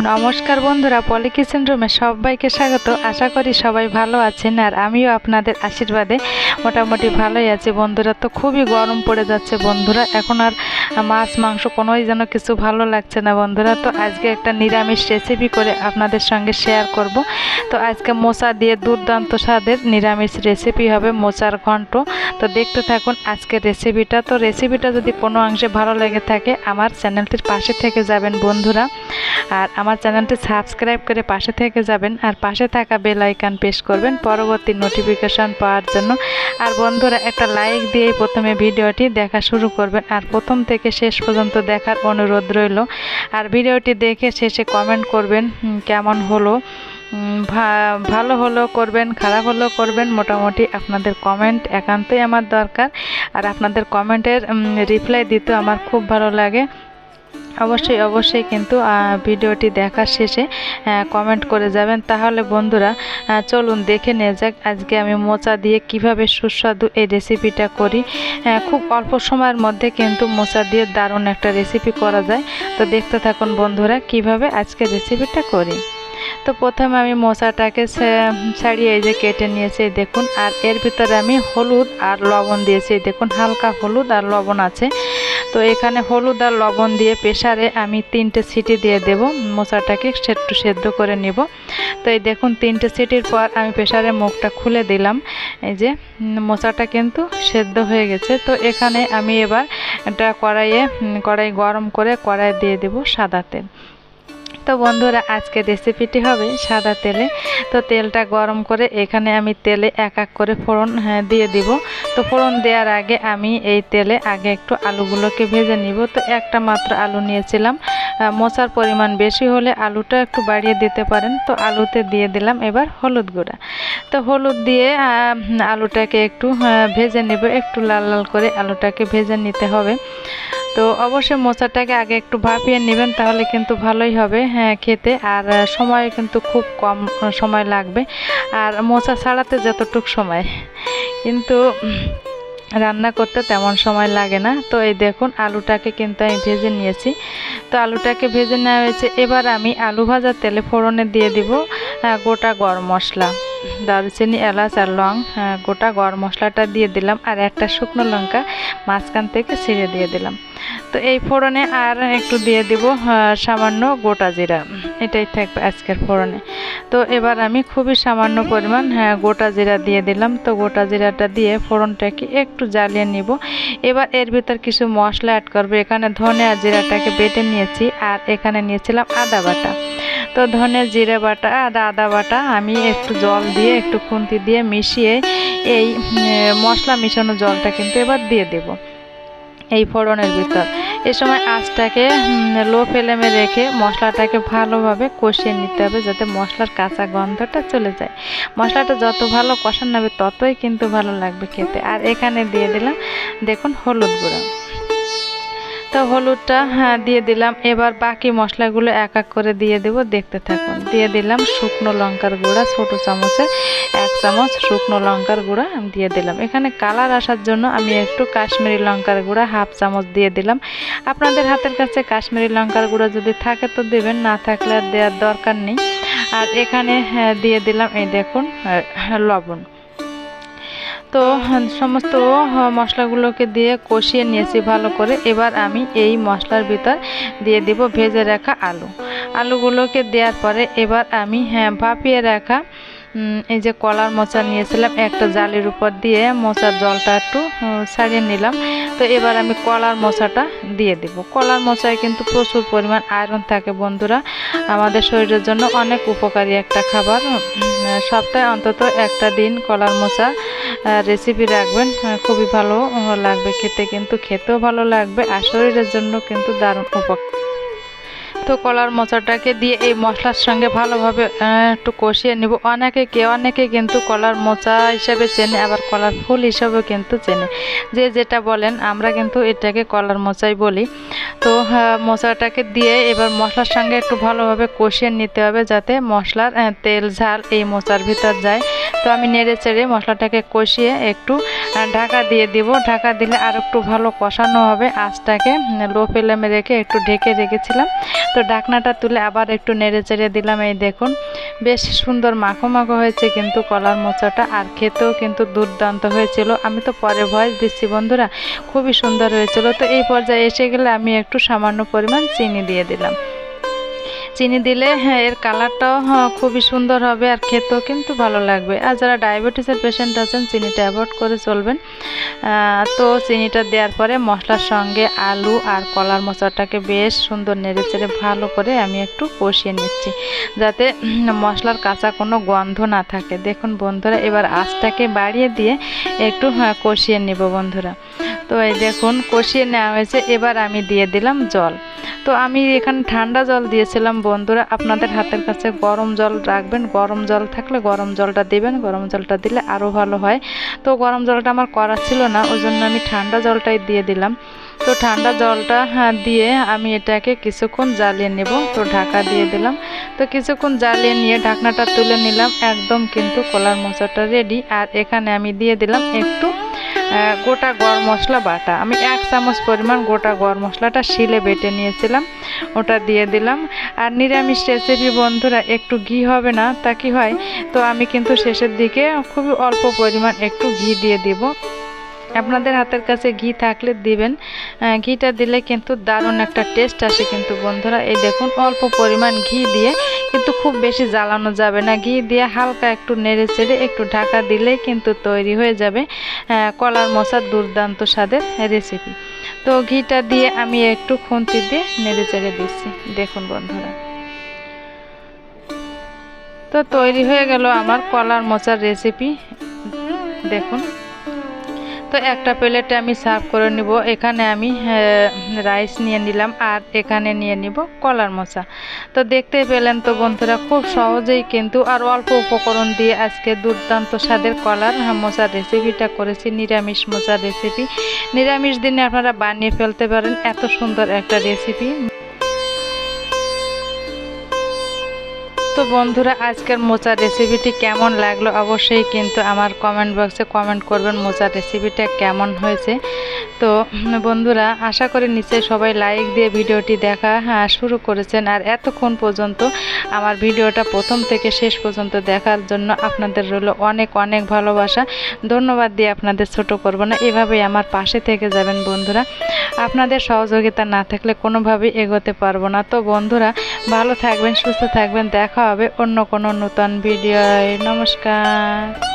নমস্কার বন্ধুরা পলি কিচেন রুমে সবাইকে স্বাগত। আশা করি সবাই ভালো আছেন আর আমিও আপনাদের আশীর্বাদে মোটামুটি ভালোই আছি। বন্ধুরা, তো খুবই গরম পড়ে যাচ্ছে বন্ধুরা। এখন আর মাছ, মাংস কোনোই যেন কিছু ভালো লাগছে না বন্ধুরা। তো আজকে একটা নিরামিষ রেসিপি করে আপনাদের সঙ্গে শেয়ার করব। তো আজকে মোচা দিয়ে দুর্দান্ত স্বাদের নিরামিষ রেসিপি হবে মোচার ঘন্ট। তো দেখতে থাকুন আজকের রেসিপিটা তো রেসিপিটা যদি কোনো অংশে ভালো লেগে থাকে, আমার চ্যানেলটির পাশে থেকে যাবেন বন্ধুরা। আর আমার চ্যানেলটি সাবস্ক্রাইব করে পাশে থেকে যাবেন আর পাশে থাকা বেল আইকন প্রেস করবেন পরবর্তী নোটিফিকেশন পাওয়ার জন্য। আর বন্ধুরা, একটা লাইক দিয়েই প্রথমে ভিডিওটি দেখা শুরু করবেন। আর প্রথম থেকে শেষ পর্যন্ত দেখার অনুরোধ রইল। আর ভিডিওটি দেখে শেষে কমেন্ট করবেন কেমন হলো? ভালো হলেও করবেন, খারাপ হলেও করবেন? মোটামুটি আপনাদের কমেন্ট একান্তই আমার দরকার। আর আপনাদের কমেন্টের রিপ্লাই দিতে আমার খুব ভালো লাগে। অবশ্যই অবশ্যই কিন্তু ভিডিওটি দেখার শেষে কমেন্ট করে যাবেন। তাহলে বন্ধুরা চলুন দেখে নিয়ে যাক আজকে আমি মোচা দিয়ে কীভাবে সুস্বাদু এই রেসিপিটা করি। খুব অল্প সময়ের মধ্যে কিন্তু মোচা দিয়ে দারুণ একটা রেসিপি করা যায়। তো দেখতে থাকুন বন্ধুরা, কীভাবে আজকে রেসিপিটা করি। তো প্রথমে আমি মশাটাকে ছাড়িয়ে এই যে কেটে নিয়েছি দেখুন। আর এর ভিতরে আমি হলুদ আর লবণ দিয়েছি দেখুন। হালকা হলুদ আর লবণ আছে। তো এখানে হলুদ আর লবণ দিয়ে প্রেসারে আমি তিনটে সিটি দিয়ে দেব। মোচাটাকে একটু সেদ্ধ করে নেব। তো এই দেখুন, তিনটে সিটির পর আমি প্রেসারে মুখটা খুলে দিলাম। এই যে, মোচাটা কিন্তু সেদ্ধ হয়ে গেছে। তো এখানে আমি এবার এটা কড়াইয়ে কড়াই গরম করে কড়াই দিয়ে দেব সাদা তেল। তো বন্ধুরা আজকে রেসিপিটি হবে সাদা তেলে। তো তেলটা গরম করে এখানে আমি তেলে এক এক করে ফোড়ন হ্যাঁ, দিয়ে দিব। তো ফোড়ন দেওয়ার আগে আমি এই তেলে আগে একটু আলুগুলোকে ভেজে নিব। তো একটা মাত্র আলু নিয়েছিলাম। মশার পরিমাণ বেশি হলে আলুটা একটু বাড়িয়ে দিতে পারেন। তো আলুতে দিয়ে দিলাম এবার হলুদ গুঁড়া। তো হলুদ দিয়ে আলুটাকে একটু ভেজে নেব। একটু লাল লাল করে আলুটাকে ভেজে নিতে হবে। তো অবশ্যই মোচাটাকে আগে একটু ভাপিয়ে নেবেন, তাহলে কিন্তু ভালোই হবে। হ্যাঁ খেতে। আর সময় কিন্তু খুব কম সময় লাগবে। আর মোচা ছাড়াতে যতটুক সময়। কিন্তু রান্না করতে তেমন সময় লাগে না। তো এই দেখুন, আলুটাকে কিন্তু আমি ভেজে নিয়েছি। তো আলুটাকে ভেজে নেওয়া হয়েছে। এবার আমি আলু ভাজা তেলে ফোড়নে দিয়ে দিব গোটা গরম মশলা। দারুচিনি, এলাচ আর লং গোটা গরম মশলাটা দিয়ে দিলাম। আর একটা শুকনো লঙ্কা মাঝখান থেকে ছিঁড়ে দিয়ে দিলাম। তো এই ফোড়নে আর একটু দিয়ে দিব সামান্য গোটা জিরা। এটাই থাকবে আজকের ফোড়নে। তো এবার আমি খুবই সামান্য পরিমাণ গোটা জিরা দিয়ে দিলাম। তো গোটা জিরাটা দিয়ে ফোড়নটাকে একটু জ্বালিয়ে নিব। এবার এর ভিতর কিছু মশলা অ্যাড করব। এখানে ধনে আর জিরাটাকে বেটে নিয়েছি, আর এখানে নিয়েছিলাম আদা বাটা। তো ধনে, জিরে বাটা, আর আদা বাটা আমি একটু জল দিয়ে, একটু খুন্তি দিয়ে মিশিয়ে এই মশলা মিশানো জলটা কিন্তু এবার দিয়ে দেবো। এই ফোড়নের ভিতর। এ সময় আঁচটাকে লো ফ্লেমে রেখে মশলাটাকে ভালোভাবে কষিয়ে নিতে হবে যাতে মশলার কাঁচা গন্ধটা চলে যায়। মশলাটা যত ভালো কষানো হবে ততই কিন্তু ভালো লাগবে খেতে। আর এখানে দিয়ে দিলাম, দেখুন হলুদ গুঁড়া। তো হলুদটা হ্যাঁ দিয়ে দিলাম। এবার বাকি মশলাগুলো এক এক করে দিয়ে দেব। দেখতে থাকুন। দিয়ে দিলাম শুকনো লঙ্কার গুঁড়া ছোট চামচে এক চামচ শুকনো লঙ্কার গুঁড়া দিয়ে দিলাম। এখানে কালার আসার জন্য আমি একটু কাশ্মীরি লঙ্কার গুঁড়া হাফ চামচ দিয়ে দিলাম। আপনাদের হাতের কাছে কাশ্মীরি লঙ্কার গুঁড়া যদি থাকে তো দেবেন না থাকলে আর দেওয়ার দরকার নেই। আর এখানে হ্যাঁ, দিয়ে দিলাম এই দেখুন লবণ। তো সমস্ত মশলাগুলোকে দিয়ে কষিয়ে নিয়েছি ভালো করে। এবার আমি এই মশলার ভিতর দিয়ে দেব ভেজে রাখা আলু। আলুগুলোকে দেওয়ার পরে এবার আমি হ্যাঁ ভাপিয়ে রাখা এই যে কলার মোচা নিয়েছিলাম, একটা জালির উপর দিয়ে মোচার জলটা একটু ছাড়িয়ে নিলাম। তো এবার আমি কলার মোচাটা দিয়ে দিব। কলার মোচায় কিন্তু প্রচুর পরিমাণ আয়রন থাকে বন্ধুরা। আমাদের শরীরের জন্য অনেক উপকারী একটা খাবার। সপ্তাহে অন্তত একটা দিন কলার মোচা রেসিপি রাখবেন খুবই ভালো লাগবে খেতে, কিন্তু খেতেও ভালো লাগবে, আর শরীরের জন্য কিন্তু দারুণ উপকার। তো কলার মোচাটাকে দিয়ে এই মশলার সঙ্গে ভালোভাবে একটু কষিয়ে নিব। অনেকে কে, অনেকে কিন্তু কলার মোচা হিসাবে চেনে, আবার কলার ফুল হিসাবেও কিন্তু চেনে। যে যেটা বলেন, আমরা কিন্তু এটাকে কলার মোচাই বলি। তো মোচাটাকে দিয়ে এবার মশলার সঙ্গে একটু ভালোভাবে কষিয়ে নিতে হবে যাতে মশলার তেল, ঝাল এই মোচার ভিতর যায়। তো আমি নেড়ে চেড়ে মশলাটাকে কষিয়ে একটু ঢাকা দিয়ে দিব। ঢাকা দিলে আর একটু ভালো কষানো হবে। আঁচটাকে লো ফ্লেমে রেখে একটু ঢেকে রেখেছিলাম। তো ডাকনাটা তুলে আবার একটু নেড়ে চেড়ে দিলাম, এই দেখুন। বেশ সুন্দর মাখো মাখো হয়েছে কিন্তু কলার মোচাটা, আর খেতেও কিন্তু দুর্দান্ত হয়েছিল। আমি তো পরে ভয়েস দিচ্ছি বন্ধুরা, খুবই সুন্দর হয়েছিল। তো এই পর্যায়ে এসে গেলে আমি একটু সামান্য পরিমাণ চিনি দিয়ে দিলাম। চিনি দিলে হ্যাঁ এর কালারটাও হ্যাঁ, খুবই সুন্দর হবে আর খেতেও কিন্তু ভালো লাগবে। আর যারা ডায়াবেটিসের পেশেন্ট আছেন চিনিটা অ্যাভয়েড করে চলবেন। তো চিনিটা দেওয়ার পরে মশলার সঙ্গে আলু আর কলার মশলাটাকে বেশ সুন্দর নেড়ে চেড়ে ভালো করে আমি একটু কষিয়ে নিচ্ছি। যাতে মশলার কাঁচা কোনো গন্ধ না থাকে। দেখুন বন্ধুরা এবার আঁচটাকে বাড়িয়ে দিয়ে একটু হ্যাঁ, কষিয়ে নেব বন্ধুরা। তো এই দেখুন কষিয়ে নেওয়া হয়েছে। এবার আমি দিয়ে দিলাম জল। তো আমি এখানে ঠান্ডা জল দিয়েছিলাম বন্ধুরা। আপনাদের হাতের কাছে গরম জল রাখবেন। গরম জল থাকলে গরম জলটা দিবেন। গরম জলটা দিলে আরও ভালো হয়। তো গরম জলটা আমার করা ছিল না ওই জন্য আমি ঠান্ডা জলটাই দিয়ে দিলাম। তো ঠান্ডা জলটা হ্যাঁ, দিয়ে আমি এটাকে কিছুক্ষণ জ্বালিয়ে নেব। তো ঢাকা দিয়ে দিলাম। তো কিছুক্ষণ জ্বালিয়ে নিয়ে ঢাকনাটা তুলে নিলাম। একদম কিন্তু কলার মোচাটা রেডি আর এখানে আমি দিয়ে দিলাম একটু গোটা গরম মশলা বাটা। আমি এক চামচ পরিমাণ গোটা গরম মশলাটা শিলে বেটে নিয়েছিলাম, ওটা দিয়ে দিলাম। আর নিরামিষ রেসিপি বন্ধুরা, একটু ঘি হবে না, তা কি হয়? তো আমি কিন্তু শেষের দিকে খুবই অল্প পরিমাণ একটু ঘি দিয়ে দিব। আপনাদের হাতের কাছে ঘি থাকলে দিবেন। ঘিটা দিলে কিন্তু দারুণ একটা টেস্ট আসে কিন্তু বন্ধুরা। এই দেখুন, অল্প পরিমাণ ঘি দিয়ে কিন্তু খুব বেশি জ্বালানো যাবে না। ঘি দিয়ে হালকা একটু নেড়ে চেড়ে একটু ঢাকা দিলেই কিন্তু তৈরি হয়ে যাবে কলার মশার দুর্দান্ত স্বাদের রেসিপি তো ঘিটা দিয়ে আমি একটু খুন্তি দিয়ে নেড়ে চেড়ে দিচ্ছি। দেখুন বন্ধুরা। তো তৈরি হয়ে গেল আমার কলার মোচার রেসিপি দেখুন। তো একটা প্লেটে আমি সার্ভ করে নিব। এখানে আমি রাইস নিয়ে নিলাম আর এখানে নিয়ে নিব কলার মোচা তো দেখতে পেলেন তো বন্ধুরা, খুব সহজেই কিন্তু আর অল্প উপকরণ দিয়ে আজকে দুর্দান্ত স্বাদের কলার মোচার রেসিপিটা করেছি, নিরামিষ মোচার রেসিপি। নিরামিষ দিনে আপনারা বানিয়ে ফেলতে পারেন, এত সুন্দর একটা রেসিপি। তো বন্ধুরা, আজকের মোচার রেসিপিটি কেমন লাগল অবশ্যই কিন্তু আমার কমেন্ট বক্সে কমেন্ট করবেন মোচার রেসিপিটা কেমন হয়েছে। তো বন্ধুরা আশা করি নিশ্চয়ই সবাই লাইক দিয়ে ভিডিওটি দেখা হ্যাঁ, শুরু করেছেন। আর এতক্ষণ পর্যন্ত আমার ভিডিওটা প্রথম থেকে শেষ পর্যন্ত দেখার জন্য আপনাদের রইল অনেক অনেক ভালোবাসা। ধন্যবাদ দিয়ে আপনাদের ছোট করব না এভাবেই আমার পাশে থেকে যাবেন বন্ধুরা। আপনাদের সহযোগিতা না থাকলে কোনোভাবেই এগোতে পারব না। তো বন্ধুরা ভালো থাকবেন সুস্থ থাকবেন দেখা হবে অন্য কোনো নতুন ভিডিও নমস্কার।